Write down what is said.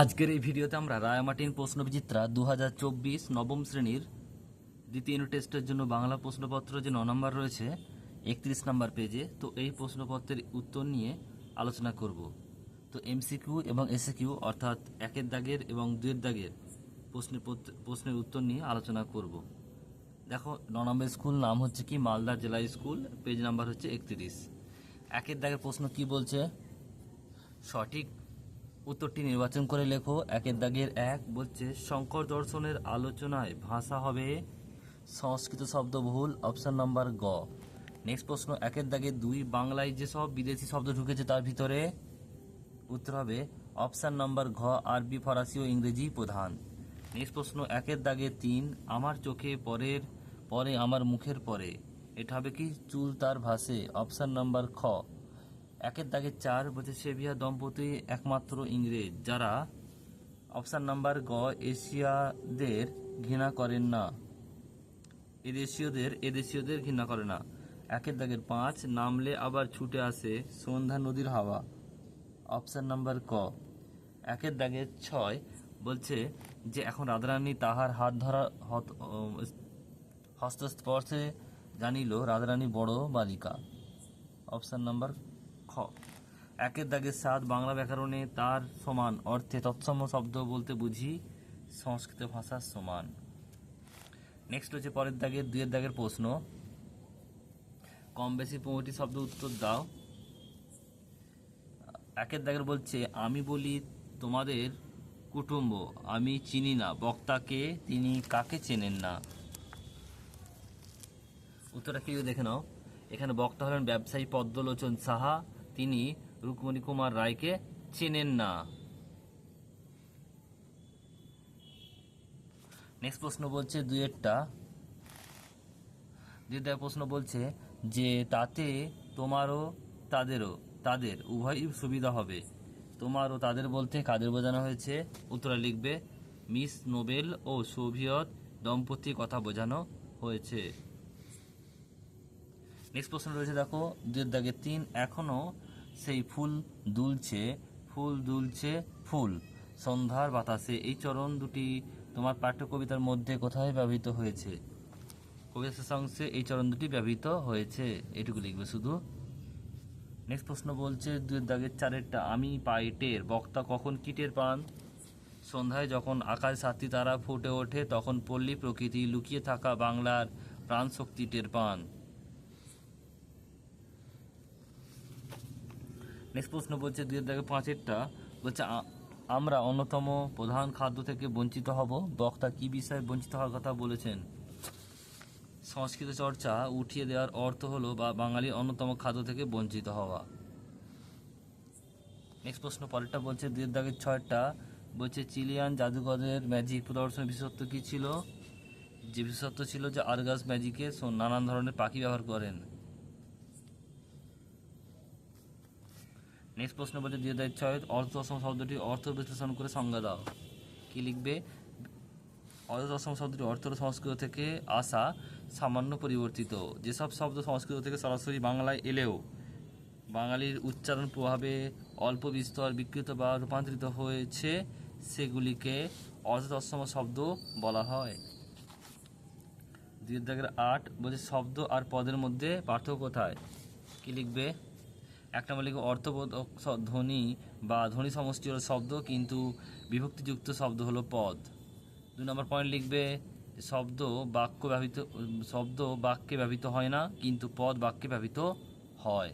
আজকের এই ভিডিওতে আমরা রায়ামাটিন প্রশ্নবিচিত্রা দু হাজার চব্বিশ নবম শ্রেণির দ্বিতীয় টেস্টের জন্য বাংলা প্রশ্নপত্র যে ন নম্বর রয়েছে, একত্রিশ নম্বর পেজে, তো এই প্রশ্নপত্রের উত্তর নিয়ে আলোচনা করব। তো এমসিকিউ এবং এসিকিউ, অর্থাৎ একের দাগের এবং দুয়ের দাগের প্রশ্নের প্রশ্নের উত্তর নিয়ে আলোচনা করব। দেখো, ন নম্বর স্কুল নাম হচ্ছে কি? মালদা জেলা স্কুল, পেজ নাম্বার হচ্ছে একত্রিশ। একের দাগের প্রশ্ন কি বলছে? সঠিক উত্তরটি নির্বাচন করে লেখো। একের দাগের এক বলছে, শঙ্কর দর্শনের আলোচনায় ভাষা হবে সংস্কৃত শব্দ বহুল অপশান নাম্বার গ। নেক্সট প্রশ্ন, একের দাগে দুই, বাংলায় যেসব বিদেশি শব্দ ঢুকেছে তার ভিতরে উত্তর হবে অপশান নাম্বার ঘ, আরবি, ফরাসি ও ইংরেজি প্রধান। নেক্সট প্রশ্ন, একের দাগে তিন, আমার চোখে পরের পরে, আমার মুখের পরে। এটা হবে কি? চুল তার ভাসে অপশান নাম্বার খ। একের দাগে চার বলছে সেভিয়া দম্পতি একমাত্র ইংরেজ, যারা অপশন নাম্বার গ, এশিয়াদের ঘৃণা করেন না। এদেশীয়দের এদেশীয়দের ঘৃণা করে না। একের দাগের পাঁচ, নামলে আবার ছুটে আসে সন্ধ্যা নদীর হাওয়া। অপশন নাম্বার ক। একের দাগের ছয় বলছে যে এখন রাধারানী তাহার হাত ধরা হস্তস্পর্শে জানিল, রাধারানী বড় বালিকা। অপশন নাম্বার একের দাগে সাত বাংলা ব্যাকরণে তার সমান অর্থে তৎসম শব্দ বলতে বুঝি সংস্কৃত ভাষার সমান। নেক্সট হচ্ছে পরের দাগের দুয়ের দাগের প্রশ্ন। কম বেশি পনেরোটি শব্দ উত্তর দাও। একের দাগের বলছে, আমি বলি তোমাদের কুটুম্ব, আমি চিনি না, বক্তাকে তিনি কাকে চেনেন না? উত্তরটা কি দেখে নাও। এখানে বক্তা হলেন ব্যবসায়ী পদ্মলোচন সাহা তিনি রুকমণি কুমার রায়কে চেনেন না। নেক্সট প্রশ্ন বলছে দুয়েরটা। দুইটা প্রশ্ন বলছে যে, তাতে তোমারও তাদেরও, তাদের, উভয়ই সুবিধা হবে। তোমার ও তাদের বলতে কাদের বোঝানো হয়েছে? উত্তরা লিখবে, মিস নোবেল ও সোভিয়ত দম্পতির কথা বোঝানো হয়েছে। নেক্সট প্রশ্ন রয়েছে দেখো দুয়ের দাগে তিন, এখনও সেই ফুল দুলছে ফুল দুলছে ফুল। সন্ধ্যার বাতাসে এই চরণ দুটি তোমার পাঠ্য কবিতার মধ্যে কোথায় ব্যবহৃত হয়েছে? কবিতা শেষ অংশে এই চরণ দুটি ব্যবহৃত হয়েছে। এটুকু লিখবে শুধু। নেক্সট প্রশ্ন বলছে, দুয়ের দাগের চারেরটা আমি পাই টের, বক্তা কখন কি টের পান? সন্ধ্যায় যখন আকাশ সাতটি তারা ফুটে ওঠে, তখন পল্লী প্রকৃতি লুকিয়ে থাকা বাংলার প্রাণ শক্তি টের পান। নেক্সট প্রশ্ন বলছে দুই দাগে পাঁচেরটা বলছে আমরা অন্যতম প্রধান খাদ্য থেকে বঞ্চিত হব। বক্তা কি বিষয়ে বঞ্চিত হওয়ার কথা বলেছেন? সংস্কৃত চর্চা উঠিয়ে দেওয়ার অর্থ হলো, বা বাঙালির অন্যতম খাদ্য থেকে বঞ্চিত হওয়া। নেক্সট প্রশ্ন পরেরটা বলছে, দুই দাগের ছয়টা বলছে, চিলিয়ান জাদুঘরের ম্যাজিক প্রদর্শনের বিশেষত্ব কী ছিল? যে বিশেষত্ব ছিল যে আরগাস ম্যাজিকে নানান ধরনের পাখি ব্যবহার করেন। নেক্সট প্রশ্ন বলছে দুই হাজার ছয় অর্থ অসম শব্দটি অর্থ বিশ্লেষণ করে সংজ্ঞা দাও। কি লিখবে? অর্থ অসম শব্দটি অর্থ সংস্কৃত থেকে আসা সামান্য পরিবর্তিত। যেসব শব্দ সংস্কৃত থেকে সরাসরি বাংলায় এলেও বাঙালির উচ্চারণ প্রভাবে অল্প বিস্তর, বিকৃত বা রূপান্তরিত হয়েছে, সেগুলিকে অর্থতৎসম শব্দ বলা হয়। দুই দাগের আট বলছে, শব্দ আর পদের মধ্যে পার্থক্য কোথায়? কি লিখবে? এক নম্বর লিখে অর্থবোধক ধ্বনি বা ধ্বনি সমষ্টি হলো শব্দ, কিন্তু বিভক্তিযুক্ত শব্দ হলো পদ। দু নম্বর পয়েন্ট লিখবে, শব্দ বাক্য ব্যবহৃত শব্দ বাক্যে ব্যবহৃত হয় না, কিন্তু পদ বাক্যে ব্যবহৃত হয়।